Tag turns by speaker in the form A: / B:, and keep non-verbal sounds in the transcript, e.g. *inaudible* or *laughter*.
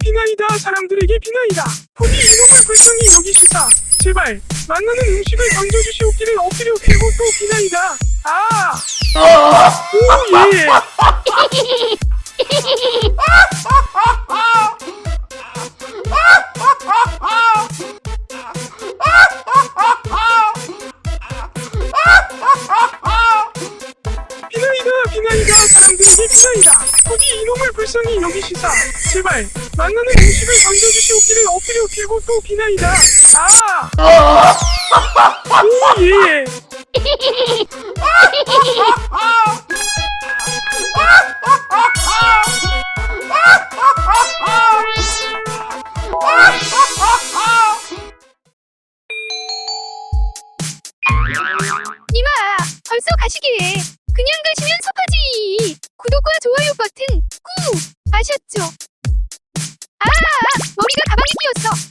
A: 비나이다. 사람들에게 비나이다. 부디 이놈을 불쌍히 여기시다 제발 만나는 음식을 던져주시옵기를 엎드려 빌고 또 비나이다. 아! 오예 *laughs* *laughs* 불쌍히 여기시다. 제발 만나는 음식을 던져주시옵기를 엎드려 빌고 또 비나이다 아! *laughs* 오예
B: 이마 벌써 가시게 Mówiłem, a wam nie!